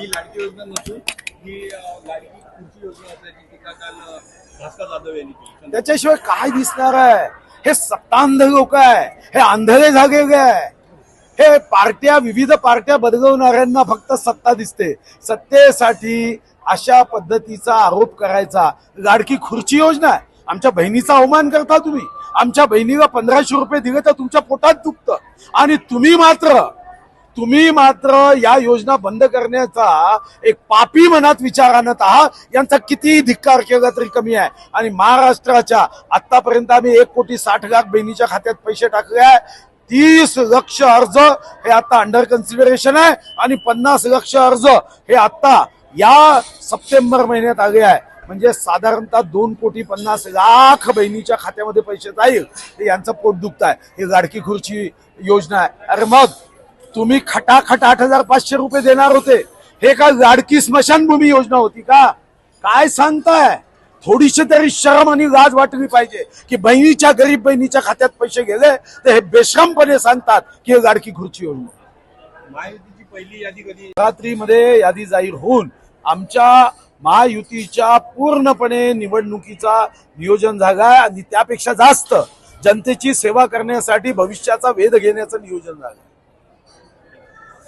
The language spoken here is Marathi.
ही लाडकी योजना नसून ही लाडकी खुर्ची योजना असल्याची टीका काल भास्कर जाधव यांनी केली. त्याच्याशिवाय काय दिसणार आहे? हे सत्तांध लोक आहे. हे आंधळे जागे आहे. हे पार्ट्या विविध पार्ट्या बदलवणाऱ्यांना फक्त सत्ता दिसते. सत्तेसाठी अशा पद्धतीचा आरोप करायचा. लाडकी खुर्ची योजना आहे. आमच्या बहिणीचा अवमान करता तुम्ही. आमच्या बहिणीला पंधराशे रुपये दिले तर तुमच्या पोटात दुखतं. आणि तुम्ही मात्र तुम्ही मात्र या योजना बंद करण्याचा एक पापी मनात विचार आणत आहात. यांचा किती धिक्कार केला तरी कमी आहे. आणि महाराष्ट्राच्या आतापर्यंत आम्ही एक कोटी साठ लाख बहिणीच्या खात्यात पैसे टाकले आहे. तीस लक्ष अर्ज हे आता अंडर कन्सिडरेशन आहे. आणि पन्नास लक्ष अर्ज हे आता या सप्टेंबर महिन्यात आले आहे. म्हणजे साधारणतः दोन कोटी पन्नास लाख बहिणीच्या खात्यामध्ये पैसे जाईल. यांचं पोट दुखत आहे ही लाडकी खुर्ची योजना आहे. अरे मग तुम्ही खटाखट आठ हजार पाचशे रुपये देणार होते. हे काय लाडकी स्मशानभूमी योजना होती का? काय सांगताय? थोडीशी तरी शरम आणि लाज वाटली पाहिजे की बहिणीच्या गरीब बहिणीच्या खात्यात पैसे गेले तर हे बेश्रमपणे सांगतात की हे लाडकी खुर्ची योजना. महायुतीची पहिली यादी कधी? रात्रीमध्ये यादी जाहीर होऊन आमच्या महायुतीच्या पूर्णपणे निवडणुकीचा नियोजन झालाय आणि त्यापेक्षा जास्त जनतेची सेवा करण्यासाठी भविष्याचा वेध घेण्याचं नियोजन झालंय